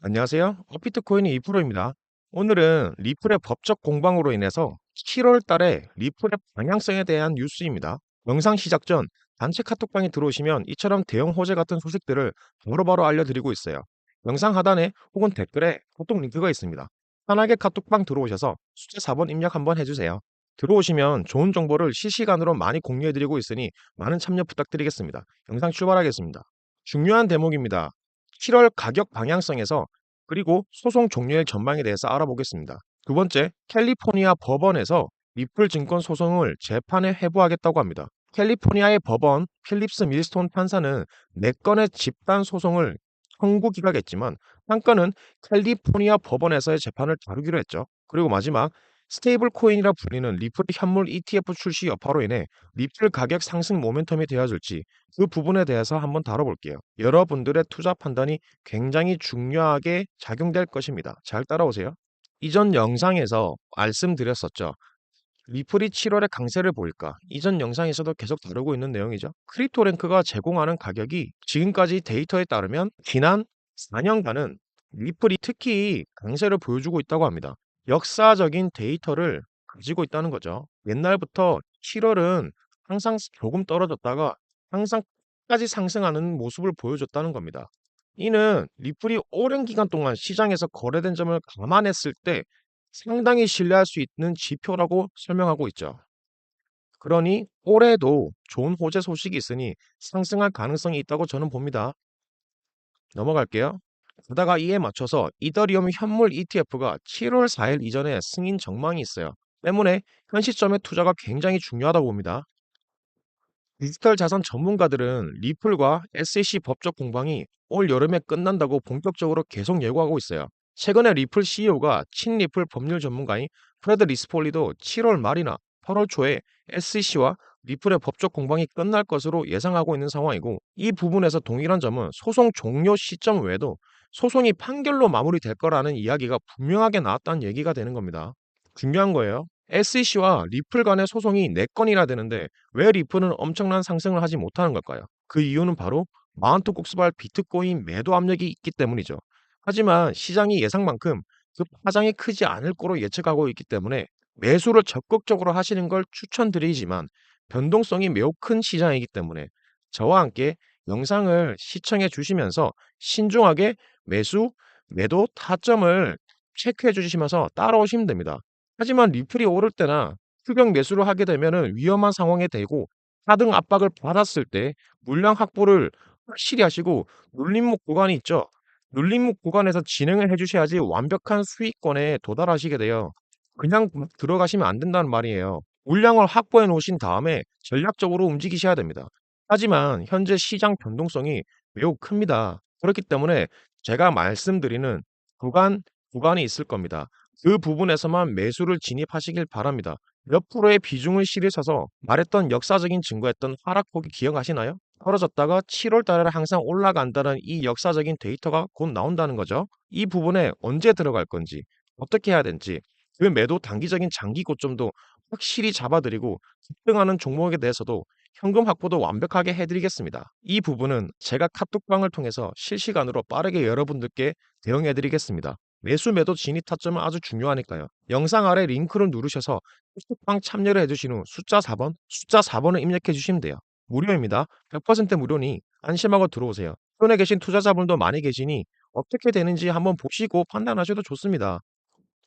안녕하세요. 업비트코인의 이프로입니다. 오늘은 리플의 법적 공방으로 인해서 7월 달에 리플의 방향성에 대한 뉴스입니다. 영상 시작 전 단체 카톡방에 들어오시면 이처럼 대형 호재 같은 소식들을 바로바로 알려드리고 있어요. 영상 하단에 혹은 댓글에 카톡 링크가 있습니다. 편하게 카톡방 들어오셔서 숫자 4번 입력 한번 해주세요. 들어오시면 좋은 정보를 실시간으로 많이 공유해드리고 있으니 많은 참여 부탁드리겠습니다. 영상 출발하겠습니다. 중요한 대목입니다. 7월 가격 방향성에서 그리고 소송 종료의 전망에 대해서 알아보겠습니다. 두 번째, 캘리포니아 법원에서 리플 증권 소송을 재판에 회부하겠다고 합니다. 캘리포니아의 법원 필립스 밀스톤 판사는 4건의 집단 소송을 청구 기각했지만 한 건은 캘리포니아 법원에서의 재판을 다루기로 했죠. 그리고 마지막 스테이블 코인이라 불리는 리플 현물 ETF 출시 여파로 인해 리플 가격 상승 모멘텀이 되어줄지 그 부분에 대해서 한번 다뤄볼게요. 여러분들의 투자 판단이 굉장히 중요하게 작용될 것입니다. 잘 따라오세요. 이전 영상에서 말씀드렸었죠. 리플이 7월에 강세를 보일까? 이전 영상에서도 계속 다루고 있는 내용이죠. 크립토랭크가 제공하는 가격이 지금까지 데이터에 따르면 지난 4년간은 리플이 특히 강세를 보여주고 있다고 합니다. 역사적인 데이터를 가지고 있다는 거죠. 옛날부터 7월은 항상 조금 떨어졌다가 항상 끝까지 상승하는 모습을 보여줬다는 겁니다. 이는 리플이 오랜 기간 동안 시장에서 거래된 점을 감안했을 때 상당히 신뢰할 수 있는 지표라고 설명하고 있죠. 그러니 올해도 좋은 호재 소식이 있으니 상승할 가능성이 있다고 저는 봅니다. 넘어갈게요. 그러다가 이에 맞춰서 이더리움 현물 ETF가 7월 4일 이전에 승인 정망이 있어요. 때문에 현 시점에 투자가 굉장히 중요하다고 봅니다. 디지털 자산 전문가들은 리플과 SEC 법적 공방이 올 여름에 끝난다고 본격적으로 계속 예고하고 있어요. 최근에 리플 CEO가 친리플 법률 전문가인 프레드 리스폴리도 7월 말이나 8월 초에 SEC와 리플의 법적 공방이 끝날 것으로 예상하고 있는 상황이고 이 부분에서 동일한 점은 소송 종료 시점 외에도 소송이 판결로 마무리될 거라는 이야기가 분명하게 나왔다는 얘기가 되는 겁니다. 중요한 거예요. SEC와 리플 간의 소송이 4건이나 되는데 왜 리플은 엄청난 상승을 하지 못하는 걸까요? 그 이유는 바로 마운트 국스발 비트코인 매도 압력이 있기 때문이죠. 하지만 시장이 예상만큼 그 파장이 크지 않을 거로 예측하고 있기 때문에 매수를 적극적으로 하시는 걸 추천드리지만 변동성이 매우 큰 시장이기 때문에 저와 함께 영상을 시청해 주시면서 신중하게 매수, 매도 타점을 체크해 주시면서 따라오시면 됩니다. 하지만 리플이 오를 때나 추격 매수를 하게 되면 위험한 상황에 되고 하등 압박을 받았을 때 물량 확보를 확실히 하시고 눌림목 구간이 있죠. 눌림목 구간에서 진행을 해 주셔야지 완벽한 수익권에 도달하시게 돼요. 그냥 막 들어가시면 안 된다는 말이에요. 물량을 확보해 놓으신 다음에 전략적으로 움직이셔야 됩니다. 하지만 현재 시장 변동성이 매우 큽니다. 그렇기 때문에 제가 말씀드리는 구간, 구간이 있을 겁니다. 그 부분에서만 매수를 진입하시길 바랍니다. 몇 프로의 비중을 실으셔서 말했던 역사적인 증거였던 하락폭이 기억하시나요? 떨어졌다가 7월 달에 항상 올라간다는 이 역사적인 데이터가 곧 나온다는 거죠. 이 부분에 언제 들어갈 건지, 어떻게 해야 되는지, 그 매도 단기적인 장기 고점도 확실히 잡아드리고 급등하는 종목에 대해서도 현금 확보도 완벽하게 해드리겠습니다. 이 부분은 제가 카톡방을 통해서 실시간으로 빠르게 여러분들께 대응해드리겠습니다. 매수 매도 진입 타점은 아주 중요하니까요. 영상 아래 링크를 누르셔서 카톡방 참여를 해주신 후 숫자 4번, 숫자 4번을 입력해 주시면 돼요. 무료입니다. 100% 무료니 안심하고 들어오세요. 손에 계신 투자자분도 많이 계시니 어떻게 되는지 한번 보시고 판단하셔도 좋습니다.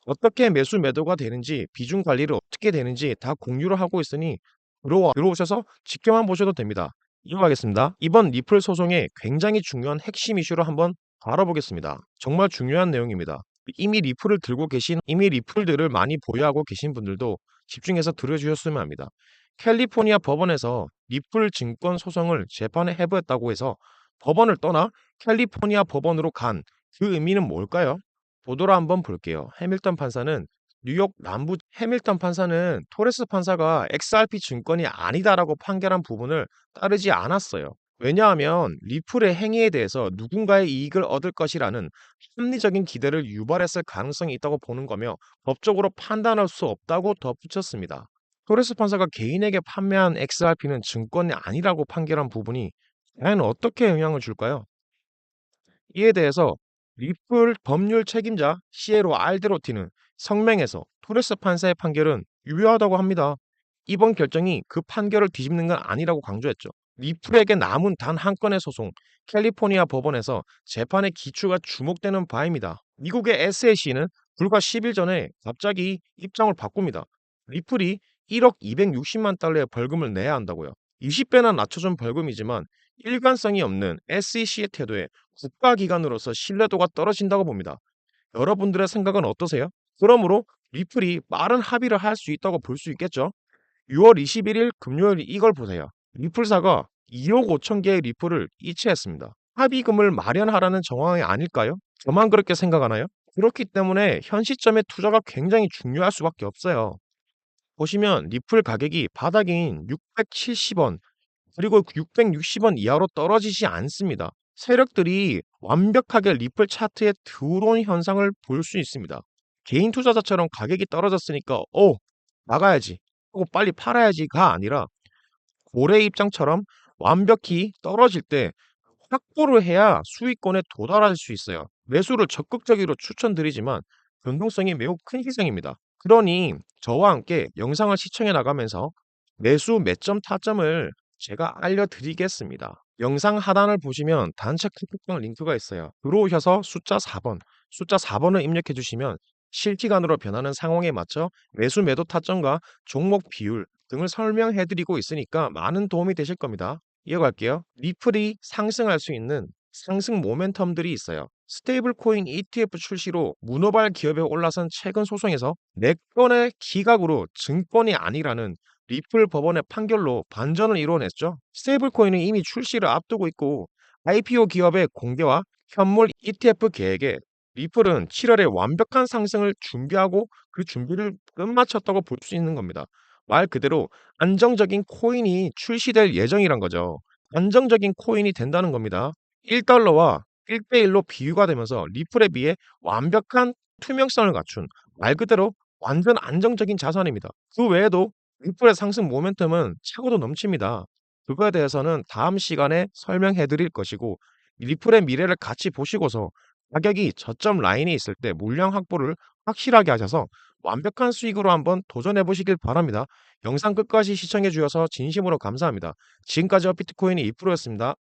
어떻게 매수 매도가 되는지 비중 관리를 어떻게 되는지 다 공유를 하고 있으니 들어오셔서 지켜만 보셔도 됩니다. 이어가겠습니다. 이번 리플 소송의 굉장히 중요한 핵심 이슈를 한번 알아보겠습니다. 정말 중요한 내용입니다. 이미 리플을 들고 계신 이미 리플들을 많이 보유하고 계신 분들도 집중해서 들어주셨으면 합니다. 캘리포니아 법원에서 리플 증권 소송을 재판에 해부했다고 해서 법원을 떠나 캘리포니아 법원으로 간 그 의미는 뭘까요? 보도를 한번 볼게요. 해밀턴 판사는 뉴욕 남부 해밀턴 판사는 토레스 판사가 XRP 증권이 아니다라고 판결한 부분을 따르지 않았어요. 왜냐하면 리플의 행위에 대해서 누군가의 이익을 얻을 것이라는 합리적인 기대를 유발했을 가능성이 있다고 보는 거며 법적으로 판단할 수 없다고 덧붙였습니다. 토레스 판사가 개인에게 판매한 XRP는 증권이 아니라고 판결한 부분이 과연 어떻게 영향을 줄까요? 이에 대해서 리플 법률 책임자 시에로 알데로티는 성명에서 토레스 판사의 판결은 유효하다고 합니다. 이번 결정이 그 판결을 뒤집는 건 아니라고 강조했죠. 리플에게 남은 단 한 건의 소송, 캘리포니아 법원에서 재판의 기초가 주목되는 바입니다. 미국의 SAC는 불과 10일 전에 갑자기 입장을 바꿉니다. 리플이 1억 260만 달러의 벌금을 내야 한다고요. 20배나 낮춰준 벌금이지만 일관성이 없는 SEC의 태도에 국가기관으로서 신뢰도가 떨어진다고 봅니다. 여러분들의 생각은 어떠세요? 그러므로 리플이 빠른 합의를 할 수 있다고 볼 수 있겠죠? 6월 21일 금요일 이걸 보세요. 리플사가 2억 5천 개의 리플을 이체했습니다. 합의금을 마련하라는 정황이 아닐까요? 저만 그렇게 생각하나요? 그렇기 때문에 현 시점에 투자가 굉장히 중요할 수밖에 없어요. 보시면 리플 가격이 바닥인 670원 그리고 660원 이하로 떨어지지 않습니다. 세력들이 완벽하게 리플 차트에 들어온 현상을 볼 수 있습니다. 개인 투자자처럼 가격이 떨어졌으니까 어 나가야지 하고 빨리 팔아야지가 아니라 고래 입장처럼 완벽히 떨어질 때 확보를 해야 수익권에 도달할 수 있어요. 매수를 적극적으로 추천드리지만 변동성이 매우 큰 희생입니다. 그러니 저와 함께 영상을 시청해 나가면서 매수 매점 타점을 제가 알려드리겠습니다. 영상 하단을 보시면 단체 카톡방 링크가 있어요. 들어오셔서 숫자 4번, 숫자 4번을 입력해 주시면 실시간으로 변하는 상황에 맞춰 매수 매도 타점과 종목 비율 등을 설명해 드리고 있으니까 많은 도움이 되실 겁니다. 이어갈게요. 리플이 상승할 수 있는 상승 모멘텀들이 있어요. 스테이블 코인 ETF 출시로 문어발 기업에 올라선 최근 소송에서 4건의 기각으로 증권이 아니라는 리플 법원의 판결로 반전을 이뤄냈죠. 스테이블 코인은 이미 출시를 앞두고 있고 IPO 기업의 공개와 현물 ETF 계획에 리플은 7월에 완벽한 상승을 준비하고 그 준비를 끝마쳤다고 볼 수 있는 겁니다. 말 그대로 안정적인 코인이 출시될 예정이란 거죠. 안정적인 코인이 된다는 겁니다. 1달러와 1대1로 비유가 되면서 리플에 비해 완벽한 투명성을 갖춘 말 그대로 완전 안정적인 자산입니다. 그 외에도 리플의 상승 모멘텀은 차고도 넘칩니다. 그거에 대해서는 다음 시간에 설명해 드릴 것이고 리플의 미래를 같이 보시고서 가격이 저점 라인에 있을 때 물량 확보를 확실하게 하셔서 완벽한 수익으로 한번 도전해 보시길 바랍니다. 영상 끝까지 시청해 주셔서 진심으로 감사합니다. 지금까지 비트코인이 2%였습니다.